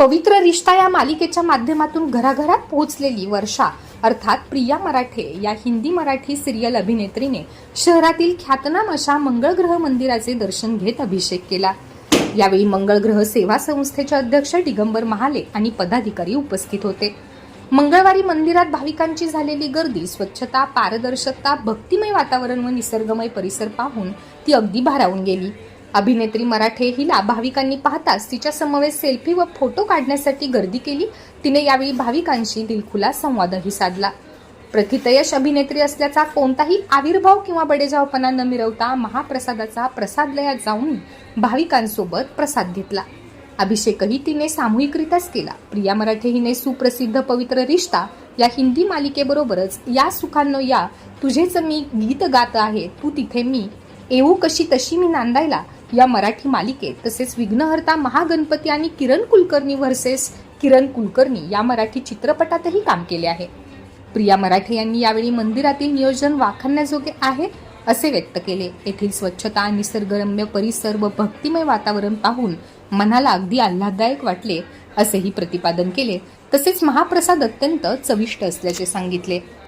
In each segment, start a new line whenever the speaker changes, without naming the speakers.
पवित्र रिश्ता या मालिकेच्या माध्यमातून घराघरात पोहोचलेली वर्षा अर्थात प्रिया मराठे या हिंदी मराठी सिरियल अभिनेत्रीने शहरातील ख्यातनाम अशा मंगळग्रह मंदिराचे दर्शन घेत अभिषेक केला. यावेळी मंगळग्रह सेवा संस्थेचे अध्यक्ष दिगंबर महाले आणि पदाधिकारी उपस्थित होते. मंगळवारी मंदिरात भाविकांची झालेली गर्दी स्वच्छता पारदर्शकता भक्तिमय वातावरण व निसर्गमय परिसर पाहून ती अगदी भारावून गेली. अभिनेत्री मराठे हिला भाविकांनी पाहताच तिच्या समवेत सेल्फी व फोटो काढण्यासाठी गर्दी केली. तिने यावेळी भाविकांशी दिलखुला संवादही साधला. प्रथितयश अभिनेत्री असल्याचा कोणताही आविर्भाव किंवा बडेजावपणा न मिरवता महाप्रसादाचा प्रसादलयात जाऊन भाविकांसोबत प्रसाद घेतला. अभिषेकही तिने सामूहिकरित्याच केला. प्रिया मराठे हिने सुप्रसिद्ध पवित्र रिश्ता या हिंदी मालिकेबरोबरच या सुखांनो या तुझेच मी गीत गात आहे तू तिथे मी. येऊ कशी तशी मी नांदायला. या मराठी मालिकेत तसेच विघ्नहर्ता महागणपती आणि किरण कुलकर्णी व्हर्सेस किरण कुलकर्णी या मराठी चित्रपटातही काम केले आहे. प्रिया मराठे यांनी यावेळी मंदिरातील नियोजन वाखाणण्याजोगे आहे असे व्यक्त केले. येथील स्वच्छता निसर्गरम्य परिसर व भक्तिमय वातावरण पाहून मनाला अगदी आल्हाददायक वाटले असेही प्रतिपादन केले. तसेच महाप्रसाद अत्यंत चविष्ट असल्याचे सांगितले.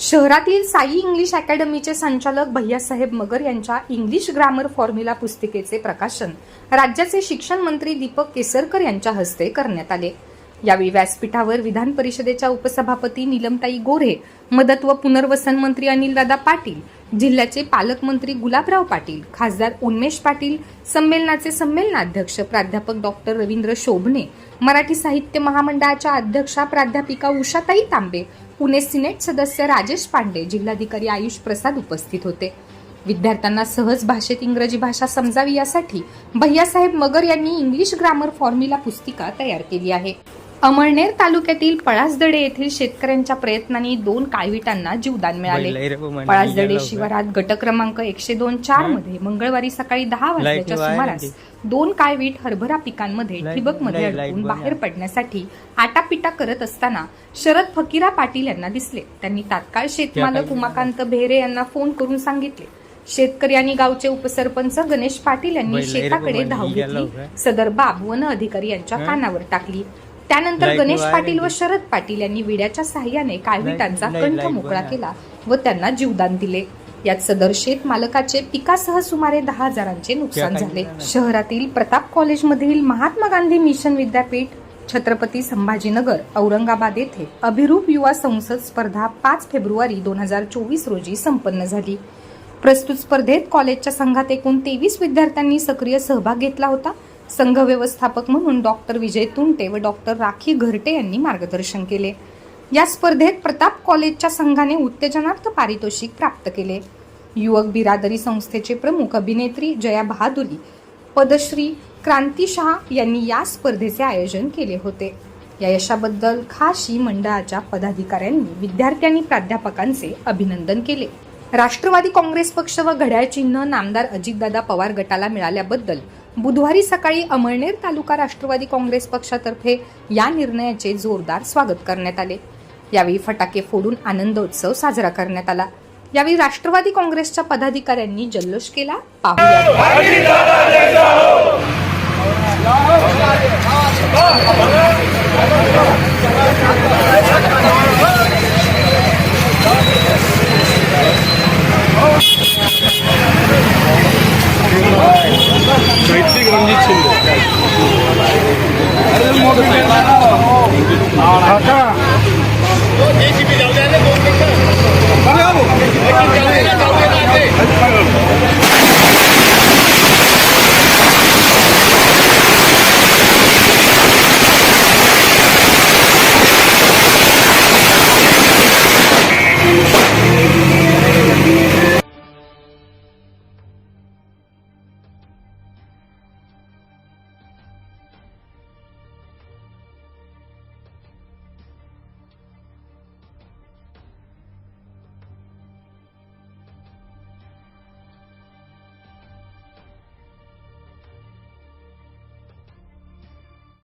शहरातील साई इंग्लिश अकॅडमीचे संचालक भैयासाहेब मगर यांच्या इंग्लिश ग्रामर फॉर्म्युला पुस्तिकेचे प्रकाशन राज्याचे शिक्षण मंत्री दीपक केसरकर यांच्या हस्ते करण्यात आले. यावेळी व्यासपीठावर विधान परिषदेच्या उपसभापती निलमताई गोरे मदत व पुनर्वसन मंत्री अनिलदादा पाटील जिल्ह्याचे पालकमंत्री गुलाबराव पाटील खासदार उन्मेष पाटील संमेलनाचे संमेलनाध्यक्ष प्राध्यापक डॉक्टर रवींद्र शोभणे मराठी साहित्य महामंडळाच्या अध्यक्षा प्राध्यापिका उषाताई तांबे पुणे सिनेट सदस्य राजेश पांडे जिल्हाधिकारी आयुष प्रसाद उपस्थित होते. विद्यार्थ्यांना सहज भाषेत इंग्रजी भाषा समजावी यासाठी भैयासाहेब मगर यांनी इंग्लिश ग्रामर फॉर्म्युला पुस्तिका तयार केली आहे. अमळनेर तालुक्यातील पळासदडे येथील शेतकऱ्यांच्या प्रयत्नांनी दोन काळविटांना जीवदान मिळाले. पळासदडे शिवारात गट क्रमांक एकशे दोन चारमध्ये मंगळवारी सकाळी दहा वाजल्याच्या
लाइट
सुमारास दोन काळवीट हरभरा पिकांमध्ये
ठिबकमध्ये
अडकून बाहेर. पडण्यासाठी आटापिटा करत असताना शरद फकीरा पाटील यांना दिसले. त्यांनी तात्काळ शेतमालक उमाकांत बेहरे यांना फोन करून सांगितले. शेतकरी आणि गावचे उपसरपंच गणेश पाटील यांनी शेताकडे धाव
गेला
घेतली. सदर बाब वन अधिकारी यांच्या? कानावर टाकली. त्यानंतर गणेश पाटील व. शरद पाटील यांनी विड्याच्या साह्याने काळविटांचा कंठ मोकळा. केला व त्यांना जीवदान दिले. यात सदर शेत मालकाचे पिकासह सुमारे दहा हजारांचे नुकसान झाले. शहरातील प्रताप कॉलेजमधील महात्मा गांधी मिशन विद्यापीठ छत्रपती संभाजीनगर औरंगाबाद येथे अभिरूप युवा संसद स्पर्धा पाच फेब्रुवारी दोन हजार चोवीस रोजी संपन्न झाली. प्रस्तुत स्पर्धेत कॉलेजच्या संघात एकूण तेवीस विद्यार्थ्यांनी सक्रिय सहभाग घेतला होता. संघ व्यवस्थापक म्हणून डॉक्टर विजय तुंटे व डॉक्टर राखी घरटे यांनी मार्गदर्शन केले. या स्पर्धेत प्रताप कॉलेजच्या संघाने उत्तेजनार्थ पारितोषिक प्राप्त केले. युवक बिरादरी संस्थेचे प्रमुख अभिनेत्री जया बहादुरी पदश्री क्रांती शहा यांनी या स्पर्धेचे आयोजन केले होते. या यशाबद्दल खाशी मंडळाच्या पदाधिकाऱ्यांनी विद्यार्थी आणि प्राध्यापकांचे अभिनंदन केले. राष्ट्रवादी काँग्रेस पक्ष व घड्याळ चिन्ह नामदार अजितदादा पवार गटाला मिळाल्याबद्दल बुधवारी सकाळी अमळनेर तालुका राष्ट्रवादी काँग्रेस पक्षातर्फे या निर्णयाचे जोरदार स्वागत करण्यात आले. यावेळी फटाके फोडून आनंदोत्सव साजरा करण्यात आला. यावेळी राष्ट्रवादी काँग्रेसच्या पदाधिकाऱ्यांनी जल्लोष केला. पाहूया.